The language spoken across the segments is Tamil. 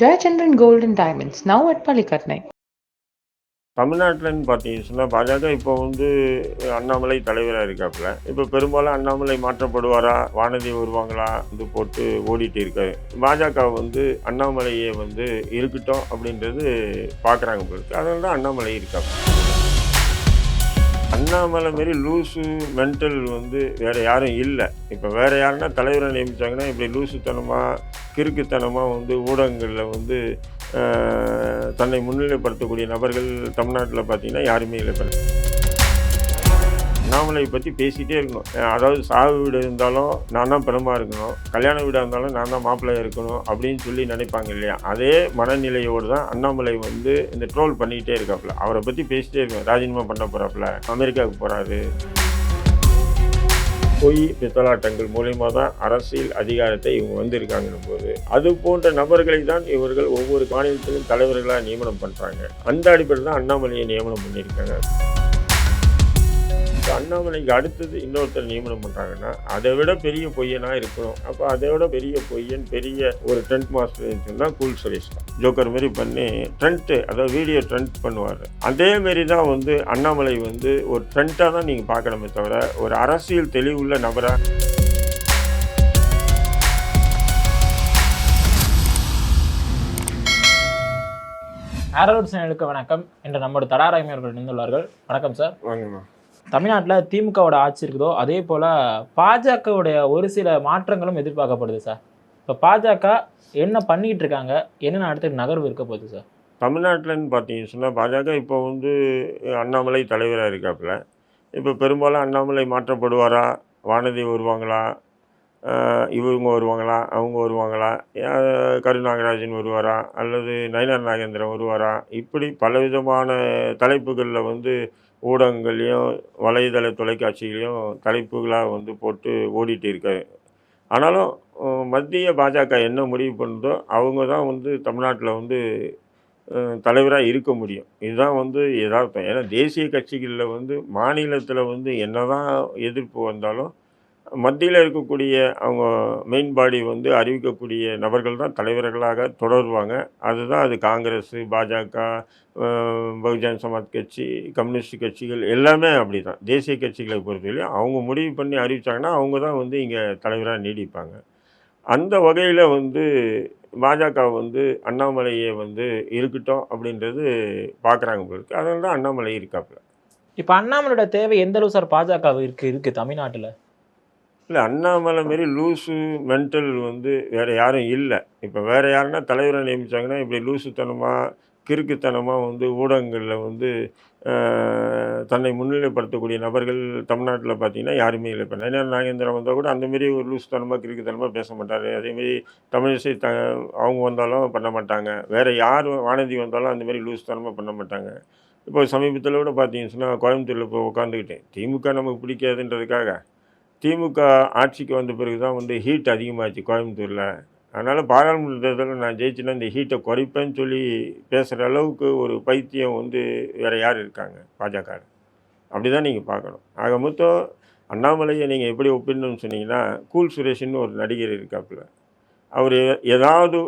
Jayachandran Gold and Diamonds, now at Palikatnai. தமிழ்நாட்டில்னு பார்த்தீங்கன்னா பாஜக இப்போ வந்து அண்ணாமலை தலைவராக இருக்காப்புல. இப்போ பெரும்பாலும் அண்ணாமலை மாற்றப்படுவாரா? வானதி வருவாங்களா? இது போட்டு ஓடிட்டு இருக்காரு. பாஜக வந்து அண்ணாமலையை வந்து இருக்கட்டும் அப்படின்றது பார்க்குறாங்க போயிருக்கு அதனால தான் அண்ணாமலை இருக்காங்க அண்ணாமலை மாரி லூசு மென்டல் வந்து வேறு யாரும் இல்லை. இப்போ வேறு யாருன்னா தலைவரை நியமித்தாங்கன்னா இப்படி லூசுத்தனமாக கிறுக்குத்தனமாக வந்து ஊடகங்களில் வந்து தன்னை முன்னிலைப்படுத்தக்கூடிய நபர்கள் தமிழ்நாட்டில் பார்த்தீங்கன்னா யாருமே இல்லை இப்ப. அண்ணாமலை பற்றி பேசிகிட்டே இருக்கணும். அதாவது சாவு வீடு இருந்தாலும் நான் தான் பெருமா இருக்கணும். கல்யாண வீடாக இருந்தாலும் நான் தான் மாப்பிள்ளையா இருக்கணும் அப்படின்னு சொல்லி நினைப்பாங்க இல்லையா? அதே மனநிலையோடு தான் அண்ணாமலை வந்து இந்த ட்ரோல் பண்ணிக்கிட்டே இருக்காப்புல. அவரை பற்றி பேசிட்டே இருக்கணும். ராஜினாமா பண்ண போகிறாப்புல அமெரிக்காவுக்கு போகிறாரு பொய் பித்தலாட்டங்கள் மூலியமாக தான் அரசியல் அதிகாரத்தை இவங்க வந்திருக்காங்கன்னும் போது அது போன்ற நபர்களை தான் இவர்கள் ஒவ்வொரு மாநிலத்திலும் தலைவர்களாக நியமனம் பண்ணுறாங்க அந்த அடிப்படையில் தான் அண்ணாமலையை நியமனம் பண்ணியிருக்காங்க. இப்ப அண்ணாமலைக்கு அடுத்தது இன்னொருத்தர் நியமனம் பண்ணுறாங்கன்னா அதை விட பெரிய பொய்யனா இருக்கணும். அப்போ அதை விட பெரிய பொய்யன் பெரிய ஒரு ட்ரெண்ட் மாஸ்டர் சொன்னால் கூல் சுரேஷ் தான். ஜோக்கர் மாரி பண்ணி ட்ரெண்ட்டு அதாவது வீடியோ ட்ரெண்ட் பண்ணுவார். அதே மாரி தான் வந்து அண்ணாமலை வந்து ஒரு ட்ரெண்ட்டாக தான் நீங்கள் பார்க்கணுமே தவிர ஒரு அரசியல் தெளிவுள்ள நபராக ஆரோட் சேனலுக்கு வணக்கம். என்று நம்முடைய தடாராய்மை அவர்கள் இணைந்துள்ளார்கள் வணக்கம் சார் வாங்கம்மா தமிழ்நாட்டில் திமுகவோட ஆட்சி இருக்குதோ அதே போல் பாஜகவுடைய ஒரு சில மாற்றங்களும் எதிர்பார்க்கப்படுது சார். இப்போ பாஜக என்ன பண்ணிக்கிட்டு இருக்காங்க? என்னென்ன அடுத்த நகர்வு இருக்க போகுது சார்? தமிழ்நாட்டில்னு பார்த்தீங்கன்னு சொன்னால் பாஜக இப்போ வந்து அண்ணாமலை தலைவராக இருக்காப்புல. இப்போ பெரும்பாலும் அண்ணாமலை மாற்றப்படுவாரா? வானதி வருவாங்களா? இவங்க வருவாங்களா? அவங்க வருவாங்களா? கருநாகராஜன் வருவாரா? அல்லது நயனர் நாகேந்திரன் வருவாரா? இப்படி பலவிதமான தலைப்புகளில் வந்து ஊடகங்கள்லேயும் வலைதள தொலைக்காட்சிகளையும் தலைப்புகளாக வந்து போட்டு ஓடிட்டு இருக்காரு ஆனாலும் மத்திய பாஜக என்ன முடிவு பண்ணுதோ அவங்க தான் வந்து தமிழ்நாட்டில் வந்து தலைவராக இருக்க முடியும். இதுதான் வந்து எதார்த்தம் ஏன்னா தேசிய கட்சிகளில் வந்து மாநிலத்தில் வந்து என்னதான் எதிர்ப்பு வந்தாலும் மத்தியில் இருக்கக்கூடிய அவங்க மெயின் பாடி வந்து அறிவிக்கக்கூடிய நபர்கள் தான் தலைவர்களாக தொடருவாங்க. அதுதான் அது காங்கிரஸ் பாஜக பகுஜன் சமாஜ் கட்சி கம்யூனிஸ்ட் கட்சிகள் எல்லாமே அப்படி தான் தேசிய கட்சிகளை பொறுத்தவரையும் அவங்க முடிவு பண்ணி அறிவித்தாங்கன்னா அவங்க தான் வந்து இங்கே தலைவராக நீடிப்பாங்க. அந்த வகையில் வந்து பாஜக வந்து அண்ணாமலையை வந்து இருக்கட்டும் அப்படின்றது பார்க்குறாங்க போல அதனால தான் அண்ணாமலை இருக்காப்புல. இப்போ அண்ணாமலையோட தேவை எந்த அளவு சார் பாஜக இருக்கு இருக்குது தமிழ்நாட்டில்? இல்லை அண்ணாமலை மாரி லூசு மென்டல் வந்து வேறு யாரும் இல்லை. இப்போ வேறு யாருன்னா தலைவரை நியமித்தாங்கன்னா இப்படி லூசுத்தனமாக கிறுக்குத்தனமாக வந்து ஊடகங்களில் வந்து தன்னை முன்னிலைப்படுத்தக்கூடிய நபர்கள் தமிழ்நாட்டில் பார்த்தீங்கன்னா யாருமே இல்லை. இப்போ நயனார் நாகேந்திரன் வந்தால் கூட அந்த மாரி ஒரு லூசுத்தனமாக கிறுக்குத்தனமாக பேச மாட்டார். அதேமாரி தமிழிசை த அவங்க வந்தாலும் பண்ண மாட்டாங்க. வேறு யார் வானதி வந்தாலும் அந்தமாரி லூஸ்தனமாக லூசுத்தனமாக பண்ண மாட்டாங்க. இப்போ சமீபத்தில் கூட பார்த்தீங்கன்னு சொன்னால் கோயம்புத்தூரில் இப்போ உட்காந்துக்கிட்டேன் திமுக நமக்கு பிடிக்காதுன்றதுக்காக திமுக ஆட்சிக்கு வந்த பிறகு தான் வந்து ஹீட் அதிகமாச்சு கோயம்புத்தூரில். அதனால் பாராளுமன்ற தேர்தலில் நான் ஜெயிச்சுன்னா இந்த ஹீட்டை குறைப்பேன்னு சொல்லி பேசுகிற அளவுக்கு ஒரு பைத்தியம் வந்து வேறு யார் இருக்காங்க? பாஜக அப்படி தான் நீங்கள் பார்க்கணும். ஆக மொத்தம் அண்ணாமலையை நீங்கள் எப்படி ஒப்பிடணும்னு சொன்னீங்கன்னா கூல் சுரேஷ்னு ஒரு நடிகர் இருக்காப்புல. அவர் ஏதாவது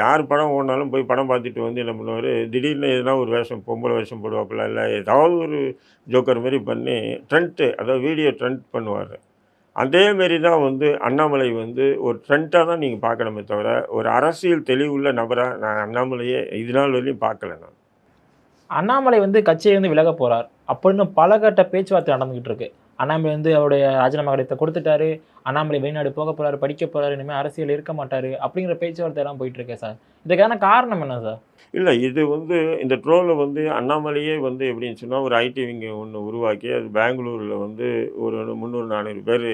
யார் படம் ஓடினாலும் போய் படம் பார்த்துட்டு வந்து என்ன பண்ணுவார்? திடீர்னு எதனா ஒரு வேஷம் பொம்பளை வேஷம் போடுவாப்புல இல்லை ஏதாவது ஒரு ஜோக்கர் மாதிரி பண்ணி ட்ரெண்ட்டு அதாவது வீடியோ ட்ரெண்ட் பண்ணுவார். அதேமாரி தான் வந்து அண்ணாமலை வந்து ஒரு ட்ரெண்ட்டாக தான் நீங்கள் பார்க்கணுமே தவிர ஒரு அரசியல் தெளிவுள்ள நபராக நான் அண்ணாமலையே இது நாள் வரையும் பார்க்கல நான். அண்ணாமலை வந்து கட்சியை வந்து விலக போகிறார் அப்படின்னு பல கட்ட பேச்சுவார்த்தை நடந்துகிட்டு இருக்கு. அண்ணாமலை வந்து அவருடைய ராஜினாமா கடிதத்தை கொடுத்துட்டாரு. அண்ணாமலை வெளிநாடு போக போகிறாரு படிக்க போகிறாரு இனிமேல் அரசியல் இருக்க மாட்டார் அப்படிங்கிற பேச்சுவார்த்தை எல்லாம் போயிட்டுருக்கேன் சார். இதுக்கான காரணம் என்ன சார்? இல்லை இது வந்து இந்த ட்ரோலில் வந்து அண்ணாமலையே வந்து எப்படின்னு சொன்னால் ஒரு ஐடி விங்க ஒன்று உருவாக்கி அது பெங்களூரில் வந்து ஒரு முந்நூறு நானூறு பேர்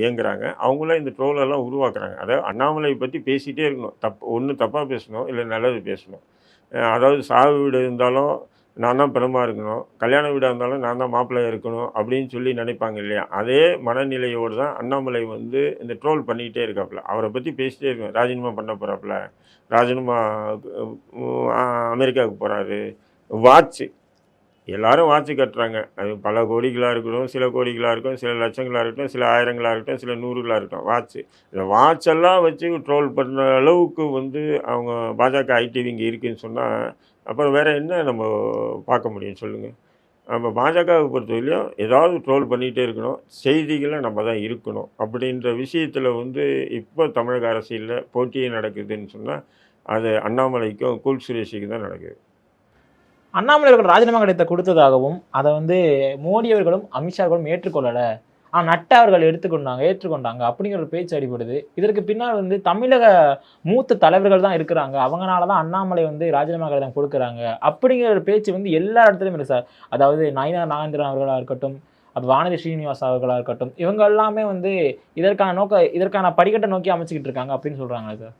இயங்குறாங்க. அவங்களாம் இந்த ட்ரோலெல்லாம் உருவாக்குறாங்க. அதாவது அண்ணாமலையை பற்றி பேசிகிட்டே இருக்கணும். தப்பு ஒன்று தப்பாக பேசணும் இல்லை நல்லது பேசணும். அதாவது சாவு வீடு இருந்தாலும் நான் தான் பெருமா இருக்கணும். கல்யாண வீடாக இருந்தாலும் நான் தான் மாப்பிள்ளை இருக்கணும் அப்படின்னு சொல்லி நினைப்பாங்க இல்லையா? அதே மனநிலையோடு தான் அண்ணாமலை வந்து இந்த ட்ரோல் பண்ணிக்கிட்டே இருக்காப்புல. அவரை பற்றி பேசிட்டே இருக்கணும் ராஜினாமா பண்ண போகிறாப்புல ராஜினாமா அமெரிக்காவுக்கு போகிறாரு வாட்ச்சு எல்லாரும் வாட்சு கட்டுறாங்க. அது பல கோடிகளாக இருக்கட்டும் சில கோடிகளாக இருக்கட்டும் சில லட்சங்களாக இருக்கட்டும் சில ஆயிரங்களாக இருக்கட்டும் சில நூறுகளாக இருக்கட்டும். வாட்ச் இந்த வாட்செல்லாம் வச்சு ட்ரோல் பண்ணுற அளவுக்கு வந்து அவங்க பாஜக ஐடிவிங்க இருக்குதுன்னு சொன்னால் அப்புறம் வேறு என்ன நம்ம பார்க்க முடியும் சொல்லுங்கள் நம்ம பாஜகவை பொறுத்தவரையிலையும் ஏதாவது ட்ரோல் பண்ணிகிட்டே இருக்கணும். செய்திகளை நம்ம தான் இருக்கணும். அப்படின்ற விஷயத்தில் வந்து இப்போ தமிழக அரசியலில் போட்டியே நடக்குதுன்னு சொன்னால் அது அண்ணாமலைக்கும் கூல் சுரேஷிக்கும் தான் நடக்குது. அண்ணாமலை அவர்கள் ராஜினாமா கடிதத்தை கொடுத்ததாகவும் அதை வந்து மோடி அவர்களும் அமித்ஷா அவர்களும் ஏற்றுக்கொள்ளலை. ஆனால் நட்டை அவர்கள் எடுத்துக்கொண்டாங்க ஏற்றுக்கொண்டாங்க. அப்படிங்கிற ஒரு பேச்சு அடிபடுது. இதற்கு பின்னால் வந்து தமிழக மூத்த தலைவர்கள் தான் இருக்கிறாங்க. அவங்களால தான் அண்ணாமலை வந்து ராஜினாமா கடிதம் கொடுக்குறாங்க. அப்படிங்கிற ஒரு பேச்சு வந்து எல்லா இடத்துலையும் இருக்குது சார். அதாவது நயினா நாகேந்திரன் அவர்களாக இருக்கட்டும் அப்போ வானதி ஸ்ரீனிவாஸ் அவர்களாக இருக்கட்டும் இவங்க எல்லாமே வந்து இதற்கான நோக்க இதற்கான படிக்கட்டை நோக்கி அமைச்சிக்கிட்டு இருக்காங்க அப்படின்னு சொல்கிறாங்க சார்.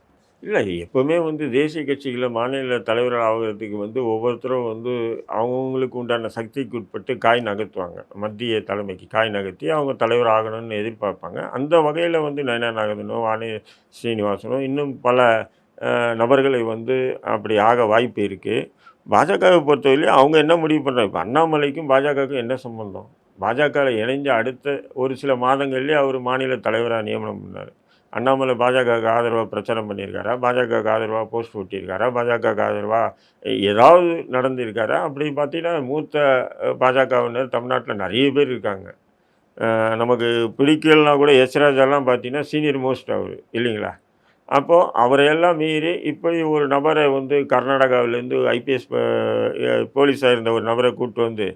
இல்லை எப்போவுமே வந்து தேசிய கட்சிகளை மாநில தலைவர்கள் ஆகிறதுக்கு வந்து ஒவ்வொருத்தரும் வந்து அவங்கவுங்களுக்கு உண்டான சக்திக்கு உட்பட்டு காய் நகர்த்துவாங்க. மத்திய தலைமைக்கு காய் நகர்த்தி அவங்க தலைவர் ஆகணும்னு எதிர்பார்ப்பாங்க. அந்த வகையில் வந்து நயனா நாகதனோ வாணி ஸ்ரீனிவாசனோ இன்னும் பல நபர்களை வந்து அப்படி ஆக வாய்ப்பு இருக்குது பாஜகவை பொறுத்தவரையிலையும் அவங்க என்ன முடிவு பண்ணுறாங்க இப்போ அண்ணாமலைக்கும் பாஜகவுக்கும் என்ன சம்பந்தம்? பாஜகவில் இணைஞ்ச அடுத்த ஒரு சில மாதங்கள்லேயே அவர் மாநில தலைவராக நியமனம் பண்ணார். அண்ணாமலை பாஜகவுக்கு ஆதரவாக பிரச்சாரம் பண்ணியிருக்காரா? பாஜகவுக்கு ஆதரவாக போஸ்ட் ஒட்டியிருக்காரா பாஜகவுக்கு ஆதரவாக ஏதாவது நடந்திருக்காரா? அப்படி பார்த்தீங்கன்னா மூத்த பாஜகவினர் தமிழ்நாட்டில் நிறைய பேர் இருக்காங்க. நமக்கு பிடிக்கலனா கூட எஸ் ராஜாலாம் பார்த்தீங்கன்னா சீனியர் மோஸ்ட் அவர் இல்லைங்களா? அப்போது அவரையெல்லாம் மீறி இப்படி ஒரு நபரை வந்து கர்நாடகாவிலேருந்து ஐபிஎஸ் போலீஸாக இருந்த ஒரு நபரை கூப்பிட்டு வந்து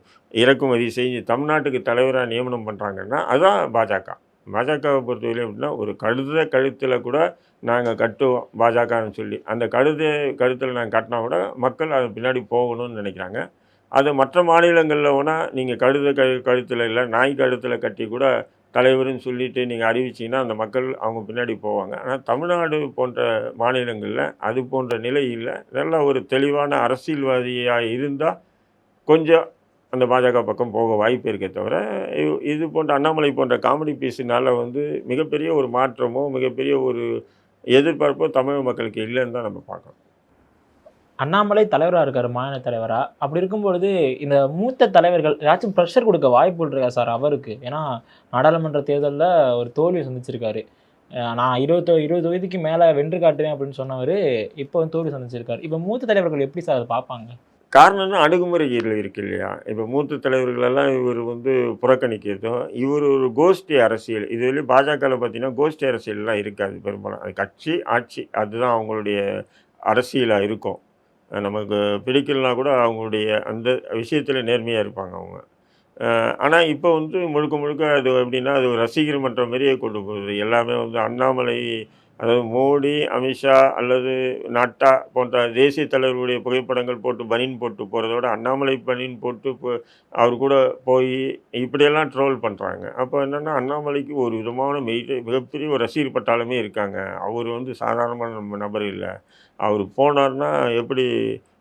இறக்குமதி செஞ்சு தமிழ்நாட்டுக்கு தலைவராக நியமனம் பண்ணுறாங்கன்னா அதுதான் பாஜக. பாஜகவை பொறுத்தவரையிலும் எப்படின்னா ஒரு கழுத கழுத்தில் கூட நாங்கள் கட்டுவோம் பாஜகன்னு சொல்லி. அந்த கழுத கழுத்தில் நாங்கள் கட்டினா கூட மக்கள் அது பின்னாடி போகணும்னு நினைக்கிறாங்க. அது மற்ற மாநிலங்களில் வேணால் நீங்கள் கழுத கழு கழுத்தில் இல்லை நாய் கழுத்தில் கட்டி கூட தலைவர்னு சொல்லிட்டு நீங்கள் அறிவிச்சிங்கன்னா அந்த மக்கள் அவங்க பின்னாடி போவாங்க. ஆனால் தமிழ்நாடு போன்ற மாநிலங்களில் அது போன்ற நிலை இல்லை. நல்ல ஒரு தெளிவான அரசியல்வாதியாக இருந்தால் கொஞ்சம் அந்த பாஜக பக்கம் போக வாய்ப்பு இருக்கே தவிர இது போன்ற அண்ணாமலை போன்ற காமெடி பீஸினால வந்து மிகப்பெரிய ஒரு மாற்றமோ மிகப்பெரிய ஒரு எதிர்பார்ப்போ தமிழ் மக்களுக்கு இல்லைன்னு தான் நம்ம பார்க்கணும் அண்ணாமலை தலைவராக இருக்கார் மாநில தலைவராக அப்படி இருக்கும்பொழுது இந்த மூத்த தலைவர்கள் ஏதாச்சும் ப்ரெஷர் கொடுக்க வாய்ப்பு இருக்கா சார் அவருக்கு? ஏன்னா நாடாளுமன்ற தேர்தலில் ஒரு தோல்வி சந்திச்சிருக்காரு. நான் இருபத்தோ இருபது வயதுக்கு மேலே வென்று காட்டுவேன் அப்படின்னு சொன்னவர் இப்போ தோல்வி சந்திச்சிருக்காரு. இப்போ மூத்த தலைவர்கள் எப்படி சார் அதை பார்ப்பாங்க? காரணம்னா அணுகுமுறைகள் இருக்கு இல்லையா? இப்போ மூத்த தலைவர்களெல்லாம் இவர் வந்து புறக்கணிக்கிறதும் இவர் ஒரு கோஷ்டி அரசியல் இதுவரையும் பாஜகவில் பார்த்தீங்கன்னா கோஷ்டி அரசியல்லாம் இருக்காது பெரும்பாலும். அது கட்சி ஆட்சி அதுதான் அவங்களுடைய அரசியலாக இருக்கும். நமக்கு பிடிக்கலனா கூட அவங்களுடைய அந்த விஷயத்தில் நேர்மையாக இருப்பாங்க அவங்க. ஆனால் இப்போ வந்து முழுக்க முழுக்க அது எப்படின்னா அது ஒரு ரசிகர் மன்ற மாதிரியே கொண்டு போகுது. எல்லாமே வந்து அண்ணாமலை அதாவது மோடி அமித்ஷா அல்லது நட்டா போன்ற தேசிய தலைவர்களுடைய புகைப்படங்கள் போட்டு பனின் போட்டு போகிறதோட அண்ணாமலை பனின் போட்டு இப்போ அவர் கூட போய் இப்படியெல்லாம் ட்ரோல் பண்ணுறாங்க அப்போ என்னென்னா அண்ணாமலைக்கு ஒரு விதமான மிக மிகப்பெரிய ஒரு ரசிகர் பட்டாளமே இருக்காங்க. அவர் வந்து சாதாரணமான நம்ம நபர் இல்லை. அவர் போனார்னா எப்படி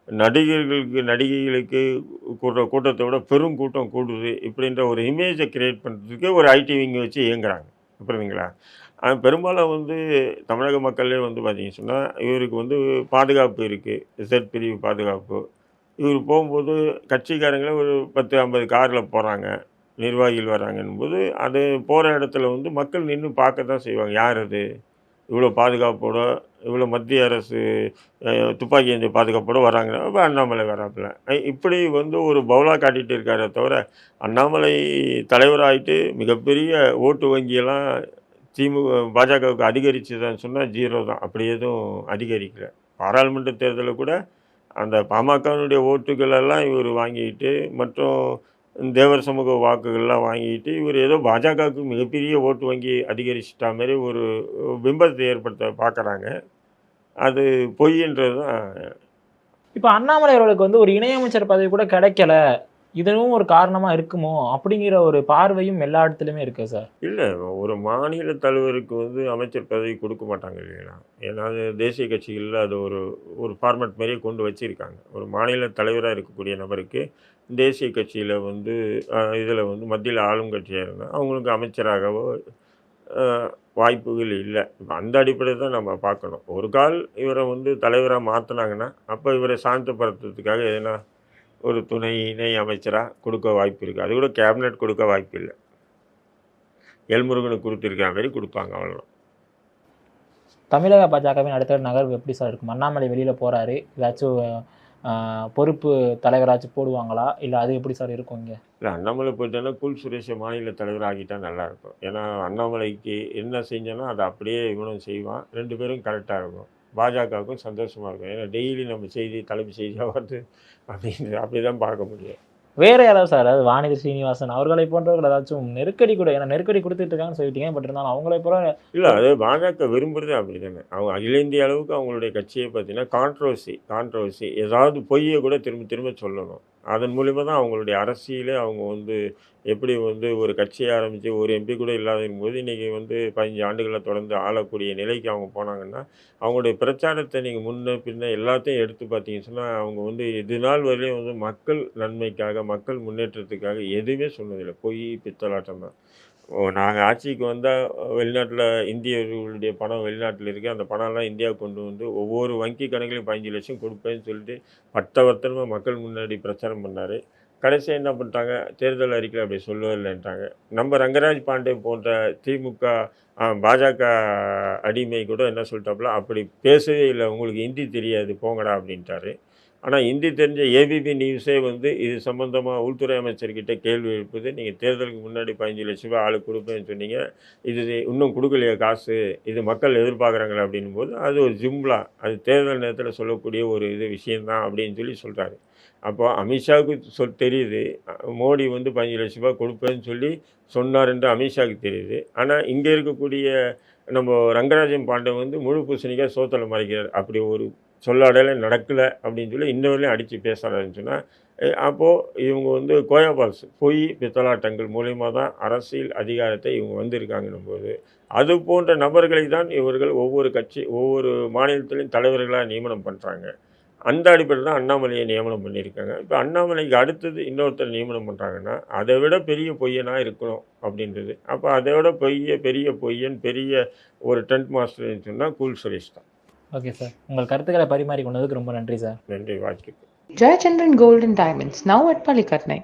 நடிகர்களுக்கு நடிகைகளுக்கு கூட்ட கூட்டத்தை விட பெரும் கூட்டம் கூடுது. இப்படின்ற ஒரு இமேஜை கிரியேட் பண்ணுறதுக்கு ஒரு ஐடி விங்க வச்சு இயங்குறாங்க. புரியுதுங்களா? பெரும்பாலும் வந்து தமிழக மக்களே வந்து பார்த்தீங்கன்னு சொன்னால் இவருக்கு வந்து பாதுகாப்பு இருக்குது இசட் பிரிவு பாதுகாப்பு. இவர் போகும்போது கட்சிக்காரங்களே ஒரு பத்து ஐம்பது காரில் போகிறாங்க நிர்வாகிகள் வராங்கன்னும்போது அது போகிற இடத்துல வந்து மக்கள் நின்று பார்க்க தான் செய்வாங்க. யார் அது? இவ்வளோ பாதுகாப்போட இவ்வளோ மத்திய அரசு துப்பாக்கி ஏந்தி பாதுகாப்போடு வராங்கன்னா அண்ணாமலை வராப்புல. இப்படி வந்து ஒரு பவுலா காட்டிகிட்டு இருக்காரே தவிர அண்ணாமலை தலைவராகிட்டு மிகப்பெரிய ஓட்டு வங்கியெல்லாம் திமுக பாஜகவுக்கு அதிகரிச்சுதான்னு சொன்னால் ஜீரோ தான். அப்படி எதுவும் அதிகரிக்கல. பாராளுமன்ற தேர்தலில் கூட அந்த பாமகவினுடைய ஓட்டுகளெல்லாம் இவர் வாங்கிக்கிட்டு மற்றும் தேவர் சமூக வாக்குகள்லாம் வாங்கிட்டு இவர் ஏதோ பாஜகவுக்கு மிகப்பெரிய ஓட்டு வங்கி அதிகரிச்சிட்டா மாதிரி ஒரு பிம்பத்தை ஏற்படுத்த பார்க்குறாங்க. அது பொய்ன்றது தான். இப்போ அண்ணாமலை அவர்களுக்கு வந்து ஒரு இணையமைச்சர் பதவி கூட கிடைக்கல. இதுவும் ஒரு காரணமாக இருக்குமோ அப்படிங்கிற ஒரு பார்வையும் எல்லா இடத்துலையுமே இருக்கு சார். இல்லை ஒரு மாநில தலைவருக்கு வந்து அமைச்சர் பதவி கொடுக்க மாட்டாங்க இல்லைங்களா? ஏன்னா அது தேசிய கட்சிகளில் அது ஒரு ஒரு ஃபார்மேட் மாதிரியே கொண்டு வச்சுருக்காங்க. ஒரு மாநில தலைவராக இருக்கக்கூடிய நபருக்கு தேசிய கட்சியில் வந்து இதில் வந்து மத்தியில் ஆளும் கட்சியாக இருந்தால் அவங்களுக்கு அமைச்சராகவோ வாய்ப்புகள் இல்லை. இப்போ அந்த அடிப்படையில் தான் நம்ம பார்க்கணும். ஒரு கால் இவரை வந்து தலைவராக மாற்றினாங்கன்னா அப்போ இவரை சாந்தப்படுத்துறதுக்காக எதனா ஒரு துணை இணை அமைச்சராக கொடுக்க வாய்ப்பு இருக்குது அது கூட கேபினட் கொடுக்க வாய்ப்பு இல்லை. எல்முருகனுக்கு கொடுத்துருக்கிற மாதிரி கொடுப்பாங்க அவ்வளோதான் தமிழக பாஜகவின் அடுத்த நகர்வு எப்படி சார் இருக்கும்? அண்ணாமலை வெளியில போறாரு. ஏதாச்சும் பொறுப்பு தலைவராச்சும் போடுவாங்களா? இல்ல அது எப்படி சார் இருக்கும் இங்க? இல்லை அண்ணாமலை போயிட்டோன்னா குல் சுரேஷை மாநில தலைவர் ஆக்கிட்டா நல்லாயிருக்கும் ஏன்னா அண்ணாமலைக்கு என்ன செஞ்சோன்னா அதை அப்படியே இவனும் செய்வான். ரெண்டு பேரும் கரெக்டாக இருக்கும். பாஜகவுக்கும் சந்தோஷமாக இருக்கும். ஏன்னா டெய்லி நம்ம செய்தி தலைப்பு செய்தியாக வருது அப்படின்னு அப்படி தான் பார்க்க முடியும். வேற யாராவது சார் அதாவது வாணிதி சீனிவாசன் அவர்களை போன்றவர்கள் ஏதாச்சும் நெருக்கடி கூட ஏன்னா நெருக்கடி கொடுத்துட்டு இருக்காங்கன்னு சொல்லிட்டீங்க பட் இருந்தாலும் அவங்களை போல இல்லை அது பாஜக விரும்புறது அப்படி தானே அவங்க அகில இந்திய அளவுக்கு அவங்களுடைய கட்சியை பார்த்தீங்கன்னா கான்ட்ரவர்சி கான்ட்ரவர்சி ஏதாவது பொய்யை கூட திரும்ப திரும்ப சொல்லணும். அதன் மூலிமா தான் அவங்களுடைய அரசியலே அவங்க வந்து எப்படி வந்து ஒரு கட்சியை ஆரம்பித்து ஒரு எம்பி கூட இல்லாத போது இன்றைக்கி வந்து பதினஞ்சு ஆண்டுகளை தொடர்ந்து ஆளக்கூடிய நிலைக்கு அவங்க போனாங்கன்னா அவங்களுடைய பிரச்சாரத்தை நீங்கள் முன்ன பின்ன எல்லாத்தையும் எடுத்து பார்த்தீங்கன்னு சொன்னால் அவங்க வந்து இது நாள் வரையிலும் வந்து மக்கள் நன்மைக்காக மக்கள் முன்னேற்றத்துக்காக எதுவுமே சொன்னதில்லை. பொய் பித்தலாட்டம் தான் ஓ நாங்கள் ஆட்சிக்கு வந்தால் வெளிநாட்டில் இந்தியர்களுடைய பணம் வெளிநாட்டில் இருக்குது அந்த பணம்லாம் இந்தியாவுக்கு கொண்டு வந்து ஒவ்வொரு வங்கி கணக்குலையும் பதினஞ்சு லட்சம் கொடுப்பேன்னு சொல்லிட்டு பட்டவர்த்தனமாக மக்கள் முன்னாடி பிரச்சாரம் பண்ணார். கடைசியாக என்ன பண்ணிட்டாங்க? தேர்தல் அறிக்கையில் அப்படி சொல்லவில்லைன்ட்டாங்க. நம்ம ரங்கராஜ் பாண்டே போன்ற திமுக பாஜக அடிமை கூட என்ன சொல்லிட்டாப்புல அப்படி பேசவே இல்லை. உங்களுக்கு ஹிந்தி தெரியாது. போங்கடா அப்படின்ட்டாரு. ஆனால் இந்தி தெரிஞ்ச ஏபிபி நியூஸே வந்து இது சம்மந்தமாக உள்துறை அமைச்சர்கிட்ட கேள்வி எழுப்புது. நீங்கள் தேர்தலுக்கு முன்னாடி பதினஞ்சு லட்ச ரூபாய் ஆளுக்கு கொடுப்பேன்னு சொன்னீங்க. இது இன்னும் கொடுக்கலையா காசு. இது மக்கள் எதிர்பார்க்குறாங்களே அப்படின்னும் போது அது ஒரு ஜிம்லா. அது தேர்தல் நேரத்தில் சொல்லக்கூடிய ஒரு இது விஷயந்தான் அப்படின்னு சொல்லி சொல்கிறாரு அப்போ அமித்ஷாவுக்கு சொல் தெரியுது. மோடி வந்து பதினஞ்சு லட்ச ரூபாய் கொடுப்பேன்னு சொல்லி சொன்னார் என்று அமித்ஷாவுக்கு தெரியுது. ஆனால் இங்கே இருக்கக்கூடிய நம்ம ரங்கராஜன் பாண்டே வந்து முழு பூசணிக்காக சோத்தலை மறைக்கிறார். அப்படி ஒரு சொல்லாடலை நடக்கலை அப்படின்னு சொல்லி இன்ன வரையிலும் அடித்து பேசுகிறாருன்னு சொன்னால் அப்போது இவங்க வந்து கோயாபால்ஸ் பொய் பித்தலாட்டங்கள் மூலயமா தான் அரசியல் அதிகாரத்தை இவங்க வந்திருக்காங்கன்னும் போது அது போன்ற நபர்களை தான் இவர்கள் ஒவ்வொரு கட்சி ஒவ்வொரு மாநிலத்திலையும் தலைவர்களாக நியமனம் பண்ணுறாங்க அந்த அடிப்படையில் தான் அண்ணாமலையை நியமனம் பண்ணியிருக்காங்க. இப்போ அண்ணாமலைக்கு அடுத்தது இன்னொருத்தர் நியமனம் பண்ணுறாங்கன்னா அதை விட பெரிய பொய்யனாக இருக்கணும் அப்படின்றது. அப்போ அதை விட பொய்ய பெரிய பொய்யன் பெரிய ஒரு டென்ட் மாஸ்டர்னு சொன்னால் கூல் சுரேஷ் தான். ஓகே சார் உங்கள் கருத்துக்களை பரிமாறி கொண்டதுக்கு ரொம்ப நன்றி சார் நன்றி Jayachandran Gold and Diamonds, now at Palikarnai.